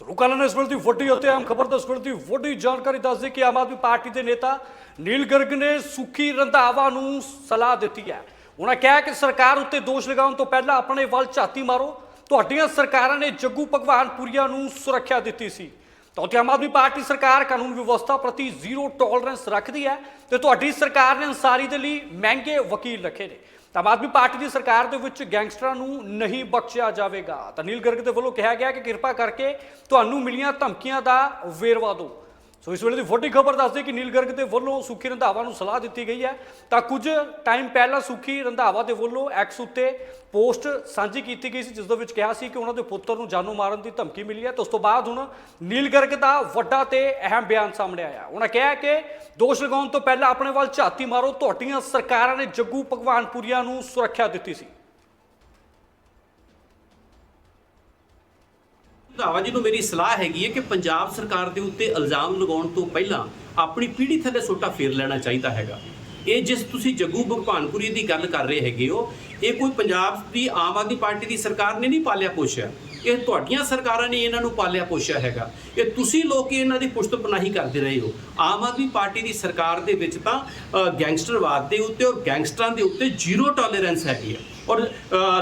ਰੁਕਾਲਾ ਨੇ ਇਸ ਵੇਲੇ ਦੀ ਵੱਡੀ ਅਤੇ ਅਹਿਮ ਖਬਰ ਦਾ ਇਸ ਜਾਣਕਾਰੀ ਦੱਸਦੇ ਕਿ ਆਮ ਆਦਮੀ ਪਾਰਟੀ ਦੇ ਨੇਤਾ ਨੀਲ ਗਰਗ ਨੇ ਸੁਖੀ ਰੰਧਾਵਾ ਨੂੰ ਸਲਾਹ ਦਿੱਤੀ ਹੈ। ਉਹਨਾਂ ਕਿਹਾ ਕਿ ਸਰਕਾਰ ਉੱਤੇ ਦੋਸ਼ ਲਗਾਉਣ ਤੋਂ ਪਹਿਲਾਂ ਆਪਣੇ ਵੱਲ ਝਾਤੀ ਮਾਰੋ। ਤੁਹਾਡੀਆਂ ਸਰਕਾਰਾਂ ਨੇ ਜੱਗੂ ਭਗਵਾਨਪੁਰੀਆ ਨੂੰ ਸੁਰੱਖਿਆ ਦਿੱਤੀ ਸੀ। ਤਾਂ ਉੱਥੇ ਆਮ ਆਦਮੀ ਪਾਰਟੀ ਸਰਕਾਰ ਕਾਨੂੰਨ ਵਿਵਸਥਾ ਪ੍ਰਤੀ ਜ਼ੀਰੋ ਟੋਲਰੈਂਸ ਰੱਖਦੀ ਹੈ ਤੇ ਤੁਹਾਡੀ ਸਰਕਾਰ ਨੇ ਅਨਸਾਰੀ ਦੇ ਲਈ ਮਹਿੰਗੇ ਵਕੀਲ ਰੱਖੇ ਨੇ। ਤਾਂ ਆਮ ਆਦਮੀ ਪਾਰਟੀ ਦੀ ਸਰਕਾਰ ਦੇ ਵਿੱਚ ਗੈਂਗਸਟਰਾਂ ਨੂੰ ਨਹੀਂ ਬਖਸ਼ਿਆ ਜਾਵੇਗਾ। ਤਾਂ ਨੀਲ ਗਰਗ ਦੇ ਵੱਲੋਂ ਕਿਹਾ ਗਿਆ ਕਿ ਕਿਰਪਾ ਕਰਕੇ ਤੁਹਾਨੂੰ ਮਿਲੀਆਂ ਧਮਕੀਆਂ ਦਾ ਵੇਰਵਾ ਦਿਓ। ਸੋ ਇਸ ਵੇਲੇ ਦੀ ਵੱਡੀ ਖਬਰ ਦੱਸਦੇ ਕਿ ਨੀਲ ਗਰਗ ਦੇ ਵੱਲੋਂ ਸੁਖੀ ਰੰਧਾਵਾ ਨੂੰ ਸਲਾਹ ਦਿੱਤੀ ਗਈ ਹੈ। ਤਾਂ ਕੁਝ ਟਾਈਮ ਪਹਿਲਾਂ ਸੁਖੀ ਰੰਧਾਵਾ ਦੇ ਵੱਲੋਂ ਐਕਸ ਉੱਤੇ ਪੋਸਟ ਸਾਂਝੀ ਕੀਤੀ ਗਈ ਸੀ, ਜਿਸ ਦੇ ਵਿੱਚ ਕਿਹਾ ਸੀ ਕਿ ਉਹਨਾਂ ਦੇ ਪੁੱਤਰ ਨੂੰ ਜਾਨੋਂ ਮਾਰਨ ਦੀ ਧਮਕੀ ਮਿਲੀ ਹੈ। ਤੇ ਉਸ ਤੋਂ ਬਾਅਦ ਹੁਣ ਨੀਲ ਗਰਗ ਦਾ ਵੱਡਾ ਤੇ ਅਹਿਮ ਬਿਆਨ ਸਾਹਮਣੇ ਆਇਆ ਉਹਨਾਂ ਕਿਹਾ ਕਿ ਦੋਸ਼ ਲਗਾਉਣ ਤੋਂ ਪਹਿਲਾਂ ਆਪਣੇ ਵੱਲ ਝਾਤੀ ਮਾਰੋ, ਤੁਹਾਡੀਆਂ ਸਰਕਾਰਾਂ ਨੇ ਜੱਗੂ ਭਗਵਾਨਪੁਰੀਆ ਨੂੰ ਸੁਰੱਖਿਆ ਦਿੱਤੀ ਸੀ। ਰੰਧਾਵਾ ਜੀ ਨੂੰ ਮੇਰੀ ਸਲਾਹ ਹੈਗੀ ਹੈ ਕਿ ਪੰਜਾਬ ਸਰਕਾਰ ਦੇ ਉੱਤੇ ਇਲਜ਼ਾਮ ਲਗਾਉਣ ਤੋਂ ਪਹਿਲਾਂ ਆਪਣੀ ਪੀੜ੍ਹੀ ਥੱਲੇ ਸੋਟਾ ਫੇਰ ਲੈਣਾ ਚਾਹੀਦਾ ਹੈਗਾ। ਇਹ ਜਿਸ ਤੁਸੀਂ ਜੱਗੂ ਭਗਵਾਨਪੁਰੀ ਦੀ ਗੱਲ ਕਰ ਰਹੇ ਹੈਗੇ ਹੋ ਇਹ ਕੋਈ ਪੰਜਾਬ ਦੀ ਆਮ ਆਦਮੀ ਪਾਰਟੀ ਦੀ ਸਰਕਾਰ ਨੇ ਨਹੀਂ ਪਾਲਿਆ ਪੋਸ਼ਿਆ। ਇਹ ਤੁਹਾਡੀਆਂ ਸਰਕਾਰਾਂ ਨੇ ਇਹਨਾਂ ਨੂੰ ਪਾਲਿਆ ਪੋਸ਼ਿਆ ਹੈਗਾ। ਇਹ ਤੁਸੀਂ ਲੋਕ ਇਹਨਾਂ ਦੀ ਪੁਸ਼ਤਪਨਾਹੀ ਕਰਦੇ ਰਹੇ ਹੋ। ਆਮ ਆਦਮੀ ਪਾਰਟੀ ਦੀ ਸਰਕਾਰ ਦੇ ਵਿੱਚ ਤਾਂ ਗੈਂਗਸਟਰਵਾਦ ਦੇ ਉੱਤੇ ਔਰ ਗੈਂਗਸਟਰਾਂ ਦੇ ਉੱਤੇ ਜ਼ੀਰੋ ਟੋਲਰੈਂਸ ਹੈਗੀ ਹੈ। ਔਰ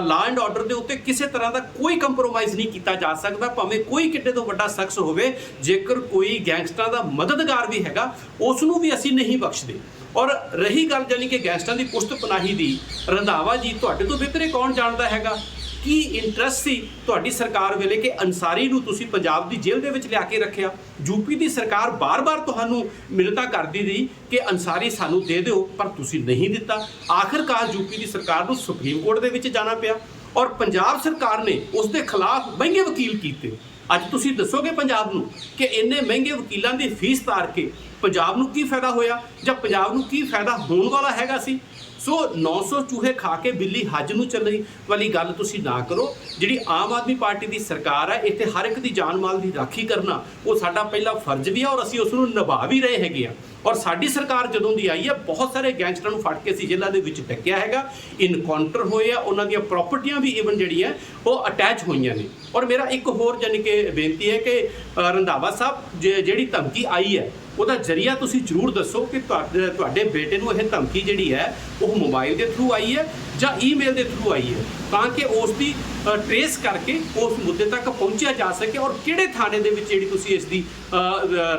ਲਾ ਐਂਡ ਆਰਡਰ ਦੇ ਉੱਤੇ ਕਿਸੇ ਤਰ੍ਹਾਂ ਦਾ ਕੋਈ ਕੰਪਰੋਮਾਈਜ਼ ਨਹੀਂ ਕੀਤਾ ਜਾ ਸਕਦਾ, ਭਾਵੇਂ ਕੋਈ ਕਿੱਡੇ ਤੋਂ ਵੱਡਾ ਸ਼ਖਸ ਹੋਵੇ, ਜੇਕਰ ਕੋਈ ਗੈਂਗਸਟਰਾਂ ਦਾ ਮਦਦਗਾਰ ਵੀ ਹੈਗਾ ਉਸ ਨੂੰ ਵੀ ਅਸੀਂ ਨਹੀਂ ਬਖਸ਼ਦੇ। ਔਰ ਰਹੀ ਗੱਲ ਜਾਨੀ ਕਿ ਗੈਂਗਸਟਰਾਂ ਦੀ ਪੁਸ਼ਤਪਨਾਹੀ ਦੀ ਰੰਧਾਵਾ ਜੀ ਤੁਹਾਡੇ ਤੁਹਾਡੇ ਤੋਂ ਬਿਹਤਰ ਕੌਣ ਜਾਣਦਾ ਹੈਗਾ? ਕੀ ਇੰਟਰਸਟ ਸੀ ਤੁਹਾਡੀ ਸਰਕਾਰ ਵੇਲੇ ਕਿ ਅਨਸਾਰੀ ਨੂੰ ਤੁਸੀਂ ਪੰਜਾਬ ਦੀ ਜੇਲ੍ਹ ਦੇ ਵਿੱਚ ਲਿਆ ਕੇ ਰੱਖਿਆ? ਯੂਪੀ ਦੀ ਸਰਕਾਰ ਬਾਰ-ਬਾਰ ਤੁਹਾਨੂੰ ਮਿਲਤਾ ਕਰਦੀ ਰਹੀ ਕਿ ਅਨਸਾਰੀ ਸਾਨੂੰ ਦੇ ਦਿਓ, ਪਰ ਤੁਸੀਂ ਨਹੀਂ ਦਿੱਤਾ। ਆਖਰਕਾਰ ਯੂਪੀ ਦੀ ਸਰਕਾਰ ਨੂੰ ਸੁਪਰੀਮ ਕੋਰਟ ਦੇ ਵਿੱਚ ਜਾਣਾ ਪਿਆ ਔਰ ਪੰਜਾਬ ਸਰਕਾਰ ਨੇ ਉਸ ਦੇ ਖਿਲਾਫ ਮਹਿੰਗੇ ਵਕੀਲ ਕੀਤੇ। ਅੱਜ ਤੁਸੀਂ ਦੱਸੋਗੇ ਪੰਜਾਬ ਨੂੰ ਕਿ ਇੰਨੇ ਮਹਿੰਗੇ ਵਕੀਲਾਂ ਦੀ ਫੀਸ ਤਾਰ ਕੇ ਪੰਜਾਬ ਨੂੰ ਕੀ ਫਾਇਦਾ ਹੋਇਆ ਜਾਂ ਪੰਜਾਬ ਨੂੰ ਕੀ ਫਾਇਦਾ ਹੋਣ ਵਾਲਾ ਹੈਗਾ ਸੀ? ਸੋ 900 ਚੂਹੇ ਖਾ ਕੇ ਬਿੱਲੀ ਹੱਜ ਨੂੰ ਚੱਲਣ ਵਾਲੀ ਗੱਲ ਤੁਸੀਂ ਨਾ ਕਰੋ। ਜਿਹੜੀ ਆਮ ਆਦਮੀ ਪਾਰਟੀ ਦੀ ਸਰਕਾਰ ਹੈ, ਇੱਥੇ ਹਰ ਇੱਕ ਦੀ ਜਾਨ ਮਾਲ ਦੀ ਰਾਖੀ ਕਰਨਾ, ਉਹ ਸਾਡਾ ਪਹਿਲਾ ਫਰਜ਼ ਵੀ ਹੈ ਔਰ ਅਸੀਂ ਉਸ ਨੂੰ ਨਿਭਾ ਵੀ ਰਹੇ ਹੈਗੇ ਆ। ਔਰ ਸਾਡੀ ਸਰਕਾਰ ਜਦੋਂ ਦੀ ਆਈ ਹੈ, ਬਹੁਤ ਸਾਰੇ ਗੈਂਗਸਟਰਾਂ ਨੂੰ ਫੜ ਕੇ ਅਸੀਂ ਜੇਲ੍ਹਾਂ ਦੇ ਵਿੱਚ ਟੱਕਿਆ ਹੈਗਾ। ਇਨਕਾਊਂਟਰ ਹੋਏ ਆ, ਉਹਨਾਂ ਦੀਆਂ ਪ੍ਰਾਪਰਟੀਆਂ ਵੀ ਇਵਨ ਜਿਹੜੀ ਹੈ ਉਹ ਅਟੈਚ ਹੋਈਆਂ ਨੇ। ਔਰ ਮੇਰਾ ਇੱਕ ਹੋਰ ਜਾਨੀ ਕਿ ਬੇਨਤੀ ਹੈ ਕਿ ਰੰਧਾਵਾ ਸਾਹਿਬ, ਜੇ- ਜਿਹੜੀ ਧਮਕੀ ਆਈ ਹੈ ਉਹਦਾ ਜਰੀਆ ਤੁਸੀਂ ਜ਼ਰੂਰ ਦੱਸੋ ਕਿ ਤੁਹਾਡੇ ਤੁਹਾਡੇ ਬੇਟੇ ਨੂੰ ਇਹ ਧਮਕੀ ਜਿਹੜੀ ਹੈ, ਉਹ ਮੋਬਾਈਲ ਦੇ ਥਰੂ ਆਈ ਹੈ ਜਾਂ ਈਮੇਲ ਦੇ ਥਰੂ ਆਈ ਹੈ? ਤਾਂ ਕਿ ਉਸ ਦੀ ਟਰੇਸ ਕਰਕੇ ਉਸ ਮੁੱਦੇ ਤੱਕ ਪਹੁੰਚਿਆ ਜਾ ਸਕੇ ਔਰ ਕਿਹੜੇ ਥਾਣੇ ਦੇ ਵਿੱਚ ਜਿਹੜੀ ਤੁਸੀਂ ਇਸ ਦੀ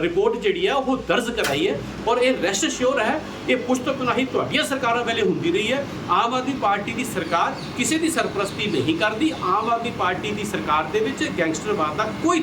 ਰਿਪੋਰਟ ਜਿਹੜੀ ਹੈ, ਉਹ ਦਰਜ ਕਰਾਈ ਹੈ? ਔਰ ਇਹ ਰੈਸਟ ਸ਼ੋਰ ਹੈ, ਇਹ ਪੁਸ਼ਤਪਨਾਹੀ ਤੁਹਾਡੀਆਂ ਸਰਕਾਰਾਂ ਵੇਲੇ ਹੁੰਦੀ ਰਹੀ ਹੈ। ਆਮ ਆਦਮੀ ਪਾਰਟੀ ਦੀ ਸਰਕਾਰ ਕਿਸੇ ਦੀ ਸਰਪ੍ਰਸਤੀ ਨਹੀਂ ਕਰਦੀ। ਆਮ ਆਦਮੀ ਪਾਰਟੀ ਦੀ ਸਰਕਾਰ ਦੇ ਵਿੱਚ ਗੈਂਗਸਟਰਵਾਦ ਦਾ ਕੋਈ